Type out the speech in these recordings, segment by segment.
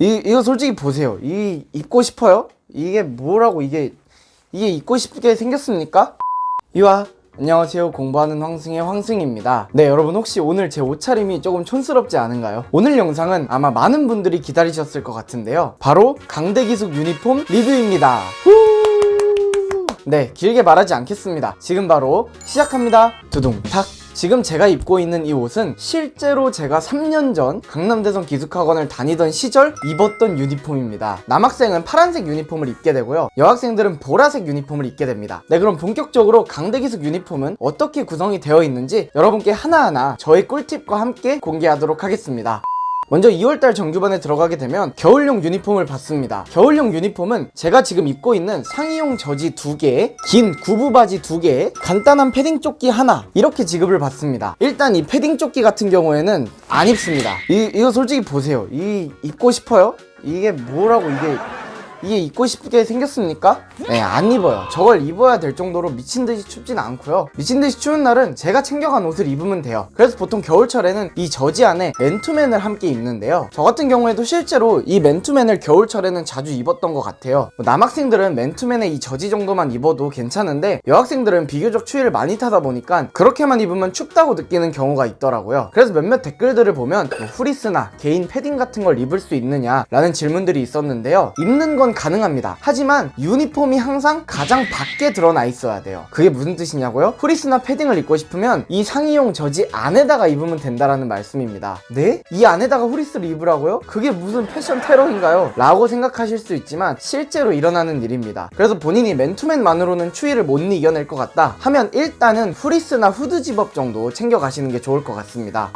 이 이거 솔직히 보세요. 이 입고 싶어요? 이게 뭐라고 이게 이게 입고 싶게 생겼습니까? 이와 안녕하세요 공부하는 황승의 황승입니다 네 여러분 혹시 오늘 제 옷차림이 조금 촌스럽지 않은가요? 오늘 영상은 아마 많은 분들이 기다리셨을 것 같은데요 바로 강대기숙 유니폼 리뷰입니다 후! 네 길게 말하지 않겠습니다 지금 바로 시작합니다 두둥탁 지금 제가 입고 있는 이 옷은 실제로 제가 3년 전 강남대성 기숙학원을 다니던 시절 입었던 유니폼입니다. 남학생은 파란색 유니폼을 입게 되고요. 여학생들은 보라색 유니폼을 입게 됩니다. 네, 그럼 본격적으로 강대기숙 유니폼은 어떻게 구성이 되어 있는지 여러분께 하나하나 저의 꿀팁과 함께 공개하도록 하겠습니다. 먼저 2월달 정규반에 들어가게 되면 겨울용 유니폼을 받습니다. 겨울용 유니폼은 제가 지금 입고 있는 상의용 저지 2개, 긴 구부 바지 2개, 간단한 패딩 조끼 하나 이렇게 지급을 받습니다. 일단 이 패딩 조끼 같은 경우에는 안 입습니다. 이, 이거 솔직히 보세요. 이 입고 싶어요? 이게 뭐라고 이게 이게 입고 싶게 생겼습니까? 네, 안 입어요. 저걸 입어야 될 정도로 미친 듯이 춥진 않고요. 미친 듯이 추운 날은 제가 챙겨간 옷을 입으면 돼요. 그래서 보통 겨울철에는 이 저지 안에 맨투맨을 함께 입는데요. 저 같은 경우에도 실제로 이 맨투맨을 겨울철에는 자주 입었던 것 같아요. 뭐 남학생들은 맨투맨의 이 저지 정도만 입어도 괜찮은데 여학생들은 비교적 추위를 많이 타다 보니까 그렇게만 입으면 춥다고 느끼는 경우가 있더라고요. 그래서 몇몇 댓글들을 보면 뭐 후리스나 개인 패딩 같은 걸 입을 수 있느냐라는 질문들이 있었는데요. 입는 건 가능합니다. 하지만 유니폼이 항상 가장 밖에 드러나 있어야 돼요. 그게 무슨 뜻이냐고요? 프리스나 패딩을 입고 싶으면 이 상의용 저지 안에다가 입으면 된다라는 말씀입니다. 네? 이 안에다가 후리스를 입으라고요? 그게 무슨 패션 테러인가요? 라고 생각하실 수 있지만 실제로 일어나는 일입니다. 그래서 본인이 맨투맨만으로는 추위를 못 이겨낼 것 같다 하면 일단은 후리스나 후드 집업 정도 챙겨가시는 게 좋을 것 같습니다.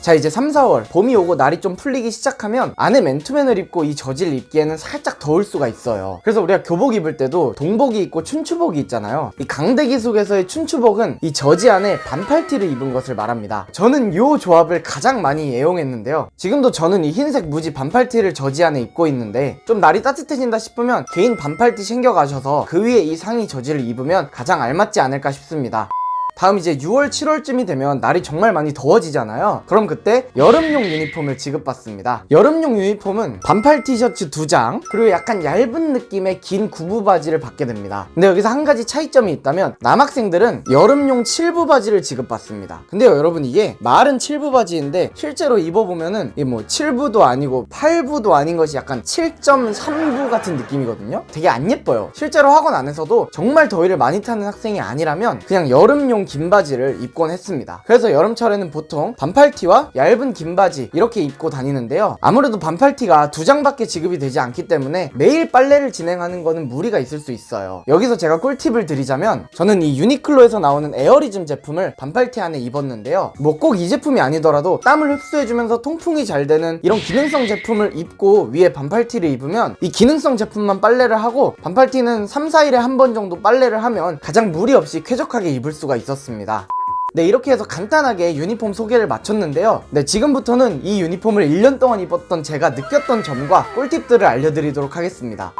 자 이제 3, 4월. 봄이 오고 날이 좀 풀리기 시작하면 안에 맨투맨을 입고 이 저지를 입기에는 살짝 더울 수가 있어요. 그래서 우리가 교복 입을 때도 동복이 있고 춘추복이 있잖아요. 이 강대기 속에서의 춘추복은 이 저지 안에 반팔티를 입은 것을 말합니다. 저는 이 조합을 가장 많이 애용했는데요. 지금도 저는 이 흰색 무지 반팔티를 저지 안에 입고 있는데 좀 날이 따뜻해진다 싶으면 개인 반팔티 챙겨가셔서 그 위에 이 상의 저지를 입으면 가장 알맞지 않을까 싶습니다 다음 이제 6월, 7월쯤이 되면 날이 정말 많이 더워지잖아요. 그럼 그때 여름용 유니폼을 지급받습니다. 여름용 유니폼은 반팔 티셔츠 2장, 그리고 약간 얇은 느낌의 긴 구부 바지를 받게 됩니다. 근데 여기서 한 가지 차이점이 있다면 남학생들은 여름용 7부 바지를 지급받습니다. 근데요, 여러분 이게 말은 7부 바지인데 실제로 입어보면은 이게 뭐 7부도 아니고 8부도 아닌 것이 약간 7.3부 같은 느낌이거든요. 되게 안 예뻐요. 실제로 학원 안에서도 정말 더위를 많이 타는 학생이 아니라면 그냥 여름용 긴 바지를 입곤 했습니다. 그래서 여름철에는 보통 반팔티와 얇은 긴 바지 이렇게 입고 다니는데요. 아무래도 반팔티가 두 장밖에 지급이 되지 않기 때문에 매일 빨래를 진행하는 거는 무리가 있을 수 있어요. 여기서 제가 꿀팁을 드리자면 저는 이 유니클로에서 나오는 에어리즘 제품을 반팔티 안에 입었는데요. 뭐 꼭 이 제품이 아니더라도 땀을 흡수해주면서 통풍이 잘 되는 이런 기능성 제품을 입고 위에 반팔티를 입으면 이 기능성 제품만 빨래를 하고 반팔티는 3, 4일에 한 번 정도 빨래를 하면 가장 무리 없이 쾌적하게 입을 수가 있 었습니다. 네, 이렇게 해서 간단하게 유니폼 소개를 마쳤는데요. 네, 지금부터는 이 유니폼을 1년 동안 입었던 제가 느꼈던 점과 꿀팁들을 알려드리도록 하겠습니다.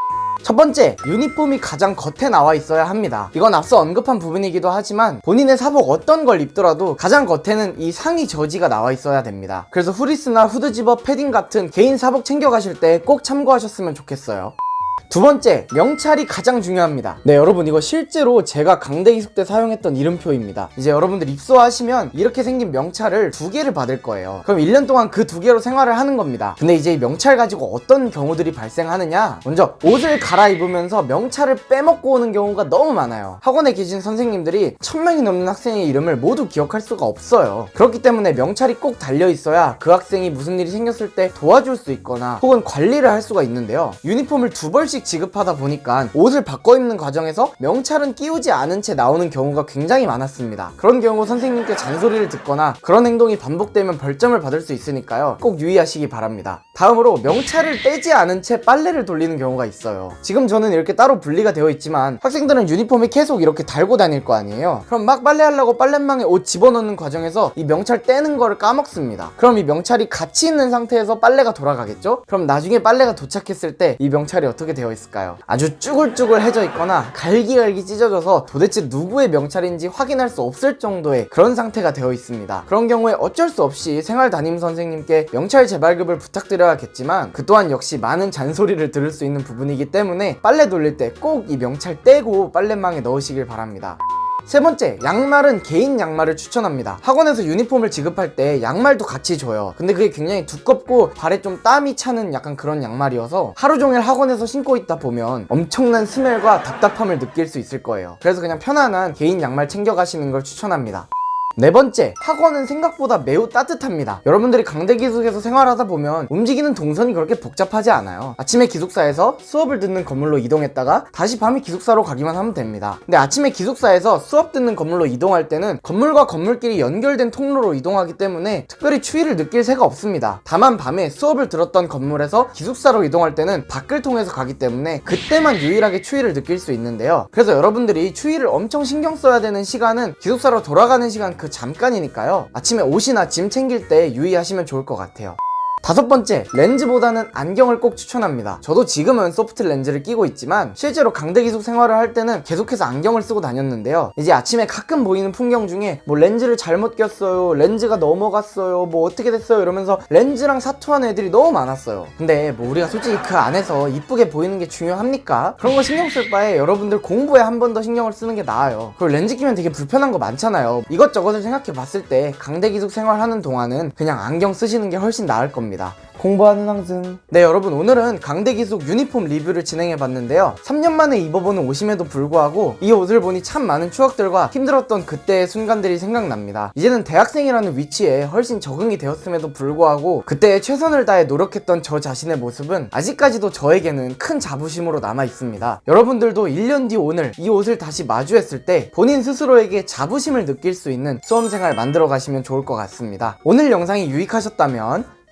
첫 번째, 유니폼이 가장 겉에 나와 있어야 합니다. 이건 앞서 언급한 부분이기도 하지만 본인의 사복 어떤 걸 입더라도 가장 겉에는 이 상의 저지가 나와 있어야 됩니다. 그래서 후리스나 후드 집업 패딩 같은 개인 사복 챙겨가실 때 꼭 참고하셨으면 좋겠어요. 두 번째, 명찰이 가장 중요합니다. 네, 여러분, 이거 실제로 제가 강대 기숙 때 사용했던 이름표입니다. 이제 여러분들 입소하시면 이렇게 생긴 명찰을 두 개를 받을 거예요. 그럼 1년 동안 그 두 개로 생활을 하는 겁니다. 근데 이제 이 명찰 가지고 어떤 경우들이 발생하느냐? 먼저, 옷을 갈아입으면서 명찰을 빼먹고 오는 경우가 너무 많아요. 학원에 계신 선생님들이 천 명이 넘는 학생의 이름을 모두 기억할 수가 없어요. 그렇기 때문에 명찰이 꼭 달려 있어야 그 학생이 무슨 일이 생겼을 때 도와줄 수 있거나 혹은 관리를 할 수가 있는데요. 유니폼을 두벌 씩 지급하다 보니까 옷을 바꿔 입는 과정에서 명찰은 끼우지 않은 채 나오는 경우가 굉장히 많았습니다. 그런 경우 선생님께 잔소리를 듣거나 그런 행동이 반복되면 벌점을 받을 수 있으니까요. 꼭 유의하시기 바랍니다. 다음으로 명찰을 떼지 않은 채 빨래를 돌리는 경우가 있어요. 지금 저는 이렇게 따로 분리가 되어 있지만 학생들은 유니폼이 계속 이렇게 달고 다닐 거 아니에요. 그럼 막 빨래하려고 빨랫망에 옷 집어넣는 과정에서 이 명찰 떼는 거를 까먹습니다. 그럼 이 명찰이 같이 있는 상태에서 빨래가 돌아가겠죠? 그럼 나중에 빨래가 도착했을 때 이 명찰이 어떻게 되어 있을까요? 아주 쭈글쭈글해져 있거나 갈기갈기 찢어져서 도대체 누구의 명찰인지 확인할 수 없을 정도의 그런 상태가 되어 있습니다. 그런 경우에 어쩔 수 없이 생활 담임 선생님께 명찰 재발급을 부탁드려야겠지만 그 또한 역시 많은 잔소리를 들을 수 있는 부분이기 때문에 빨래 돌릴 때 꼭 이 명찰 떼고 빨래망에 넣으시길 바랍니다. 세 번째, 양말은 개인 양말을 추천합니다. 학원에서 유니폼을 지급할 때 양말도 같이 줘요. 근데 그게 굉장히 두껍고 발에 좀 땀이 차는 약간 그런 양말이어서 하루 종일 학원에서 신고 있다 보면 엄청난 스멜과 답답함을 느낄 수 있을 거예요. 그래서 그냥 편안한 개인 양말 챙겨가시는 걸 추천합니다. 네 번째, 학원은 생각보다 매우 따뜻합니다. 여러분들이 강대 기숙에서 생활하다 보면 움직이는 동선이 그렇게 복잡하지 않아요. 아침에 기숙사에서 수업을 듣는 건물로 이동했다가 다시 밤에 기숙사로 가기만 하면 됩니다. 근데 아침에 기숙사에서 수업 듣는 건물로 이동할 때는 건물과 건물끼리 연결된 통로로 이동하기 때문에 특별히 추위를 느낄 새가 없습니다. 다만 밤에 수업을 들었던 건물에서 기숙사로 이동할 때는 밖을 통해서 가기 때문에 그때만 유일하게 추위를 느낄 수 있는데요. 그래서 여러분들이 추위를 엄청 신경 써야 되는 시간은 기숙사로 돌아가는 시간 그 잠깐이니까요. 아침에 옷이나 짐 챙길 때 유의하시면 좋을 것 같아요. 다섯 번째, 렌즈보다는 안경을 꼭 추천합니다. 저도 지금은 소프트 렌즈를 끼고 있지만 실제로 강대 기숙 생활을 할 때는 계속해서 안경을 쓰고 다녔는데요. 이제 아침에 가끔 보이는 풍경 중에 뭐 렌즈를 잘못 꼈어요, 렌즈가 넘어갔어요, 뭐 어떻게 됐어요 이러면서 렌즈랑 사투하는 애들이 너무 많았어요. 근데 뭐 우리가 솔직히 그 안에서 이쁘게 보이는 게 중요합니까? 그런 거 신경 쓸 바에 여러분들 공부에 한 번 더 신경을 쓰는 게 나아요. 그리고 렌즈 끼면 되게 불편한 거 많잖아요. 이것저것을 생각해 봤을 때 강대 기숙 생활하는 동안은 그냥 안경 쓰시는 게 훨씬 나을 겁니다. 공부하는 황승. 네, 여러분, 오늘은 강대 기숙 유니폼 리뷰를 진행해 봤는데요. 3년 만에 입어보는 옷임에도 불구하고 이 옷을 보니 참 많은 추억들과 힘들었던 그때의 순간들이 생각납니다. 이제는 대학생이라는 위치에 훨씬 적응이 되었음에도 불구하고 그때 최선을 다해 노력했던 저 자신의 모습은 아직까지도 저에게는 큰 자부심으로 남아 있습니다. 여러분들도 1년 뒤 오늘 이 옷을 다시 마주했을 때 본인 스스로에게 자부심을 느낄 수 있는 수험생활 만들어 가시면 좋을 것 같습니다. 오늘 영상이 유익하셨다면